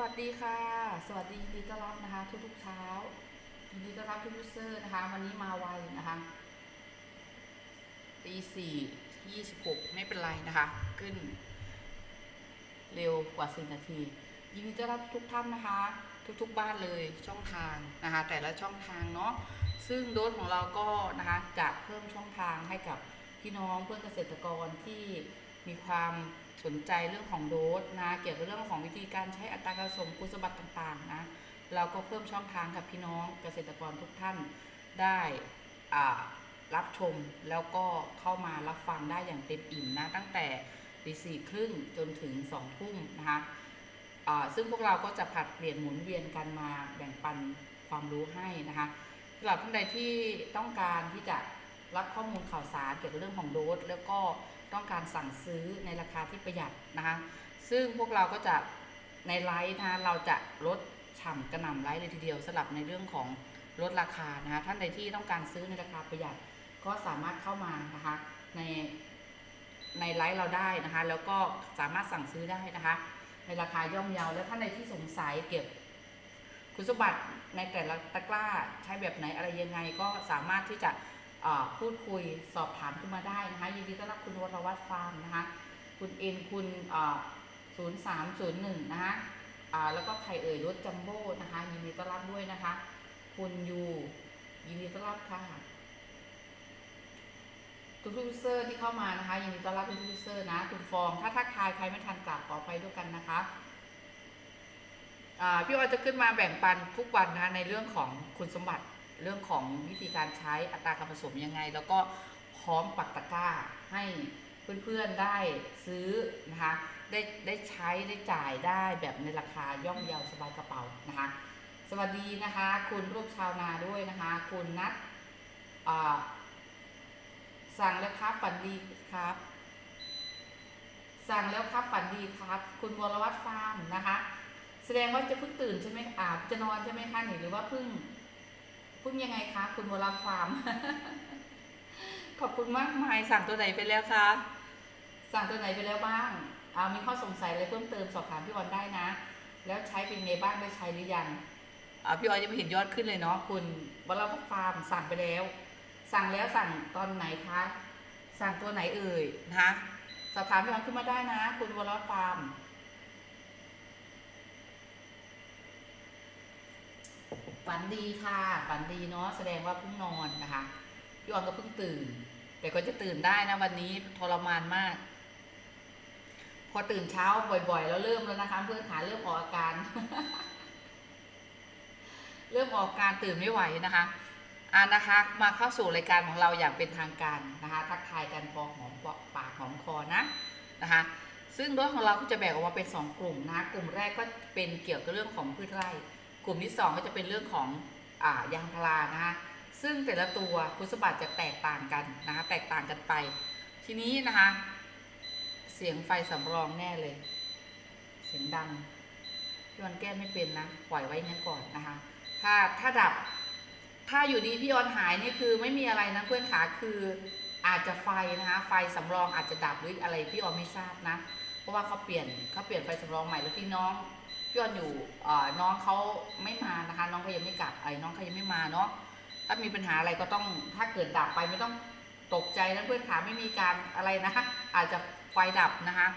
วัสดีค่ะ สวัสดียินดีต้อนรับนะคะทุกๆเช้ายินดีต้อนรับทุกยูเซอร์นะคะ วันนี้มาไวนะคะตีสี่ยี่สิบหกไม่เป็นไรนะคะ ขึ้น เร็วกว่าสินาที ยินดีต้อนรับทุกท่านนะคะ ทุกๆบ้านเลยช่องทางนะคะ แต่ละช่องทางเนาะซึ่งโดสของเราก็นะคะจะเพิ่มช่องทางให้กับพี่น้องเพื่อนเกษตรกรที่มีความ สนใจเรื่องของโดสนะ เกี่ยวกับเรื่องของวิธีการใช้อัตราการผสมคุณสมบัติต่าง ๆ นะ เราก็เพิ่มช่องทางกับพี่น้องเกษตรกรทุกท่านได้รับชมแล้วก็เข้ามารับฟังได้อย่างเต็มอิ่มนะ ตั้งแต่ตีสี่ครึ่งจนถึงสองทุ่มนะคะซึ่งพวกเราก็จะผัดเปลี่ยนหมุนเวียนกันมาแบ่งปันความรู้ให้นะคะสำหรับท่านใดที่ต้องการที่จะรับข้อมูลข่าวสารเกี่ยวกับเรื่องของโดสแล้วก็ ต้องการสั่งซื้อในราคาที่ประหยัดนะคะ ซึ่งพวกเราก็จะในไลฟ์นะคะเราจะลดฉ่ำกระหน่ำไลฟ์เลยทีเดียวสำหรับในเรื่องของลดราคานะคะท่านใดที่ต้องการซื้อในราคาประหยัดก็สามารถเข้ามานะคะในในไลฟ์เราได้นะคะ แล้วก็สามารถสั่งซื้อได้นะคะ ในราคาย่อมเยาและท่านใดที่สงสัยเกี่ยวกับคุณสมบัติในแต่ละตะกร้าใช้แบบไหนอะไรยังไงก็สามารถที่จะ พูดคุยสอบถามขึ้นมาได้นะคะ ยินดีต้อนรับคุณวรวัตรฟาร์มนะคะ คุณเอ็นคุณศูนย์สามศูนย์หนึ่งนะคะแล้วก็ไข่เอ่ยรถจัมโบ้นะคะ ยินดีต้อนรับด้วยนะคะ คุณยูยินดีต้อนรับค่ะทุกยูเซอร์ที่เข้ามานะคะ ยินดีต้อนรับทุกยูเซอร์นะ คุณฟอง ถ้าทักทายใครไม่ทันกลับขอไปด้วยกันนะคะพี่ออยจะขึ้นมาแบ่งปันทุกวันนะคะในเรื่องของคุณสมบัติ เรื่องของวิธีการใช้อัตราการผสมยังไง แล้วก็พร้อมปักตะกร้าให้เพื่อนๆได้ซื้อนะคะได้ได้ใช้ได้จ่ายได้แบบในราคาย่อมเยาสบายกระเป๋านะคะ สวัสดีนะคะ คุณลูกชาวนาด้วยนะคะ คุณนัทสั่งแล้วครับฝันดีครับ สั่งแล้วครับฝันดีครับ คุณวรวัตรฟาร์มนะคะ แสดงว่าจะเพิ่งตื่นใช่ไหมอ่าจะนอนใช่ไหมคะหรือว่าเพิ่ง พิ่งยังไงคะ คุณวรวัตรฟาร์ม ขอบคุณมากมายสั่งตัวไหนไปแล้วคะ สั่งตัวไหนไปแล้วบ้างอ่ามีข้อสงสัยอะไรเพิ่มเติมสอบถามพี่ออนได้นะ แล้วใช้เป็นไงบ้างได้ใช้หรือยังอ่าพี่ออยยังไม่เห็นยอดขึ้นเลยเนาะคุณวรวัตรฟาร์มสั่งไปแล้ว สั่งแล้วสั่งตอนไหนคะ สั่งตัวไหนเอ่ยนะคะสอบถามพี่ออนขึ้นมาได้นะ คุณวรวัตรฟาร์ม ฝันดีค่ะ ฝันดีเนาะแสดงว่าเพิ่งนอนนะคะพี่ออนก็เพิ่งตื่น แต่ก็จะตื่นได้นะวันนี้ทรมานมาก พอตื่นเช้าบ่อยๆ แล้วเริ่มแล้วนะคะ เพื่อนขาเริ่มออกอาการ เริ่มออกอาการตื่นไม่ไหวนะคะอ่านะคะมาเข้าสู่รายการของเราอย่างเป็นทางการนะคะ ทักทายกันพอหอมปากหอมคอนะนะคะ ซึ่งรถของเราก็จะแบ่งออกมาเป็น 2 กลุ่มนะะกลุ่มแรกก็เป็นเกี่ยวกับเรื่องของพืชไร่ ลุ่มที่ 2 ก็จะเป็นเรื่องของอ่ายางพารานะคะซึ่งแต่ละตัวคุณสมบัติจะแตกต่างกันนะคะแตกต่างกันไป ทีนี้นะคะ เสียงไฟสำรองแน่เลย เสียงดังพี่ออนแก้ไม่เป็นนะปล่อยไว้งั้นก่อนนะคะ ถ้าถ้าดับ ถ้าอยู่ดีพี่ออนหายนี่คือไม่มีอะไรนะเพื่อนขาคืออาจจะไฟนะคะไฟสำรองอาจจะดับหรืออะไรพี่ออนไม่ทราบนะ เพราะว่าเขาเปลี่ยนเขาเปลี่ยนไฟสำรองใหม่แล้วที่น้อง พี่ออนอยู่อ่อน้องเขาไม่มานะคะ น้องเขายังไม่กลับไอ้น้องเขายังไม่มาเนาะถ้ามีปัญหาอะไรก็ต้องถ้าเกิดดับไปไม่ต้องตกใจนะเพื่อนขาไม่มีการอะไรนะคะอาจจะไฟดับนะคะ